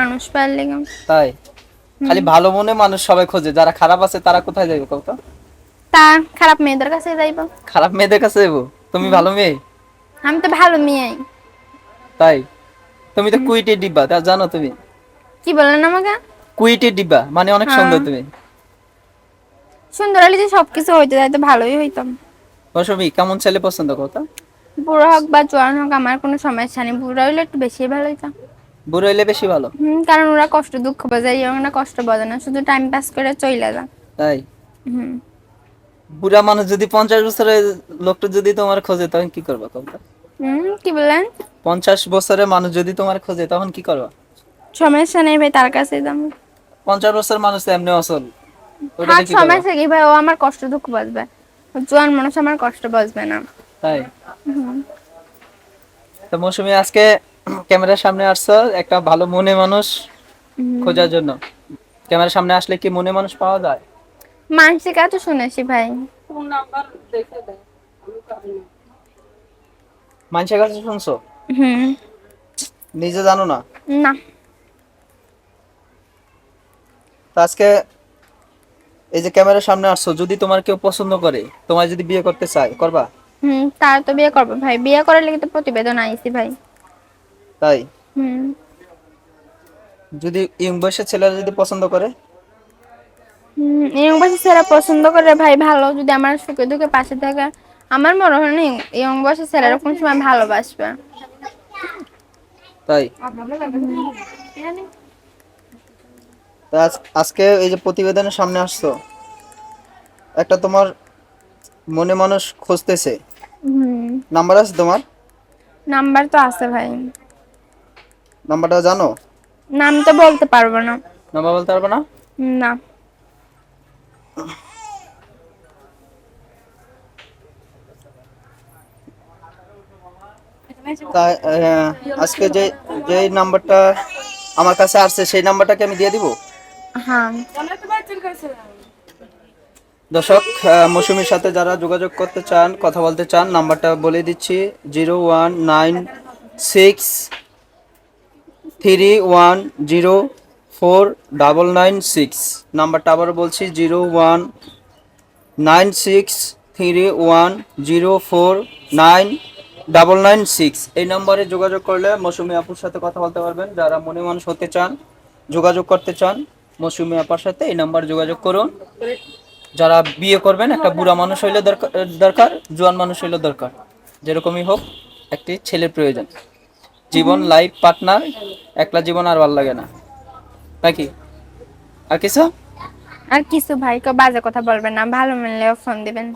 মানুষ পাওয়ার লেগে। তাই? খালি ভালো মনে মানুষ সবাই খোঁজে। যারা খারাপ আছে তারা কোথায় যাবে কত তা? খারাপ মেয়েদের কাছে যাইব। খারাপ মেয়েদের কাছে যাব তুমি ভালো মেয়ে? আমি তো ভালো মেয়ে তাই? তুমি তো কুইটের ডিব্বা তা জানো তুমি? কি বলেন আমাকে? কুইটের ডিব্বা মানে অনেক হ্যাঁ। সুন্দর তুমি। সুন্দর হলে যে সবকিছু হইতে যাইতো ভালোই হইতাম। মৌসুমি কেমন ছেলে পছন্দ করতো বুড়ো হোক বা জোয়ান হোক আমার কোনো সমস্যা নেই। বুড়ো হইলে একটু বেশি ভালো হইতাম। বুড়ো হইলে বেশি ভালো। হুম কারণ ওরা কষ্ট দুঃখ বোঝায় ওরা কষ্ট বোঝে না শুধু টাইম পাস করে চলে যা তাই? হুম। বুড়া মানুষ যদি পঞ্চাশ বছরের লোকটা যদি তোমার খোঁজে তখন কি করবা কবতা হুম কি বললেন? পঞ্চাশ বছরের মানুষ যদি তোমার খোঁজে তখন কি করবা? সমস্যা নেই ভাই তার কাছে দাম পঞ্চাশ বছর মানুষ এমনি অসল। করবা সমস্যা কি ভাই ও আমার কষ্ট দুঃখ বুঝবে। ও জোয়ান মানুষ আমার কষ্ট বুঝবে না। তাই? তো মৌসুমি আজকে ক্যামেরার সামনে আসছো একটা ভালো মনে মানুষ খোঁজার জন্য। ক্যামেরার সামনে আসলে কি মনে মানুষ পাওয়া যায়? মানসিক এত শুনেছি ভাই। মানুষের কাছে শুনছো? হুম। নিজে জানো না? না। তো আজকে এই যে ক্যামেরার সামনে আসছো যদি তোমার কেউ পছন্দ করে তোমার যদি বিয়ে করতে চায় করবা? হুম তার তো বিয়ে করবে ভাই। বিয়ে করার লেগে তো প্রতিবেদন আইছি ভাই। তাই? হুম। যদি ইয়ং বয়সের ছেলেরা যদি পছন্দ করে? হুম এই বয়সে ছেলেরা পছন্দ করে ভাই ভালো যদি আমার সুখে দুঃখে পাশে থাকে। আমার মনে হয় না এই বয়সে ছেলেরা কোন সময় ভালোবাসবে। তাই? আজ- আজকে এই যে প্রতিবেদনের সামনে আসছো একটা তোমার মনে মানুষ খুঁজতেছে। নাম্বার আছে তোমার? নাম্বার তো আছে ভাই। নাম্বারটা জানো? নাম তো বলতে পারব না। নাম্বার বলতে পারবে না? না। আজকে যে যে নাম্বারটা আমার কাছে আসছে সেই নাম্বারটাকে আমি দিয়ে দিব? হ্যাঁ। দর্শক মৌসুমীর সাথে যারা যোগাযোগ করতে চান কথা বলতে চান নাম্বারটা বলে দিচ্ছি zero one nine six three one zero four double nine six নাম্বারটা আবার বলছি zero one nine six three one zero four nine double nine six এই নম্বরে যোগাযোগ করলে মৌসুমী আপুর সাথে কথা বলতে পারবেন। যারা মনে মানুষ হতে চান, যোগাযোগ করতে চান, মৌসুমী আপার সাথে এই নাম্বার যোগাযোগ করুন। যারা বিয়ে করবেন, একটা বুড়া মানুষ হইলে দরকার দরকার, জোয়ান মানুষ হইলে দরকার। যেরকমই হোক, একটি ছেলের প্রয়োজন। জীবন লাইফ পার্টনার একলা জীবন আর ভালো লাগে না। নাকি আর কিছু? আর কিছু ভাই কেউ বাজে কথা বলবেন না ভালো মিললেও ফোন দিবেন।